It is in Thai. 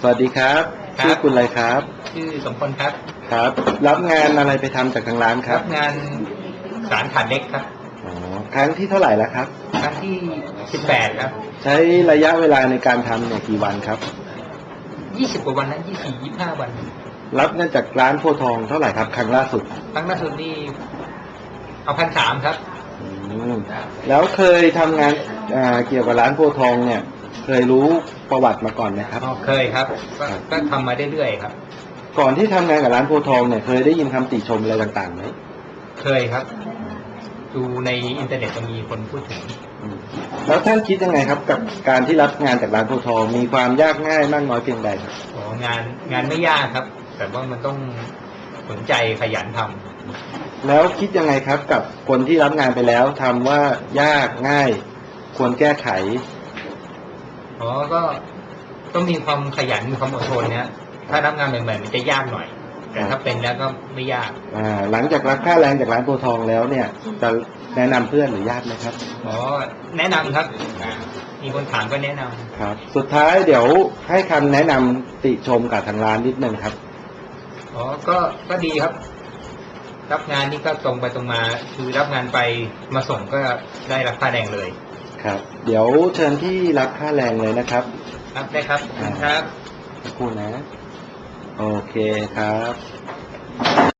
สวัสดีครับ ครับ ชื่อคุณอะไรครับ ชื่อสมพลครับครับ รับงานอะไรไปทำจากทางร้านครับงานสารขาดเล็กครับอ๋อครั้งที่เท่าไหร่แล้วครับ ครั้งที่สิบแปดครับใช้ระยะเวลาในการทำเนี่ยกี่วันครับ ยี่สิบกว่าวันนะยี่สี่ยี่ห้าวันรับเงินจากร้านโพธิ์ทองเท่าไหร่ครับ ครั้งล่าสุดครั้งล่าสุดนี่เอาพันสามครับ อืมแล้วเคยทำงานอ่าเกี่ยวกับร้านโพธิ์ทองเนี่ย เคยรู้ประวัติมาก่อนไหมครับ อ๋อเคยครับก็ก็ทำมาเรื่อยๆครับ ก่อนที่ทำงานกับร้านโพธิ์ทองเนี่ยเคยได้ยินคำติชมอะไรต่างๆไหมเคยครับ ดูในอินเทอร์เน็ตก็มีคนพูดถึง อืมแล้วท่านคิดยังไงครับ กับการที่รับงานจากร้านโพธิ์ทองมีความยากง่ายมากน้อยเพียงใดครับอ๋องานงานไม่ยากครับ แต่ว่ามันต้องสนใจขยันทำแล้วคิดยังไงครับกับคนที่รับงานไปแล้วทำว่ายากง่าย ควรแก้ไข อ๋อก็ต้องมีความขยันมีความอดทนนะฮะถ้ารับงานใหม่ๆมันจะยากหน่อย แต่ถ้าเป็นแล้วก็ไม่ยากอ่าหลังจากรับค่าแรงจากร้านโพธิ์ทองแล้วเนี่ย จะแนะนำเพื่อนหรือญาติไหมครับ อ๋อแนะนำครับอ่ามีคนถามก็แนะนำ ครับ สุดท้ายเดี๋ยวให้คำแนะนำติชมกับทางร้านนิดนึงครับ อ๋อ ก็ ก็ดีครับ รับงานนี่ก็ตรงไปตรงมา คือรับงานไปมาส่งก็ได้รับค่าแรงเลย ครับ เดี๋ยวเชิญที่รับค่าแรงเลยนะครับ ครับได้ครับขอบคุณครับ ขอบคุณนะ โอเคครับ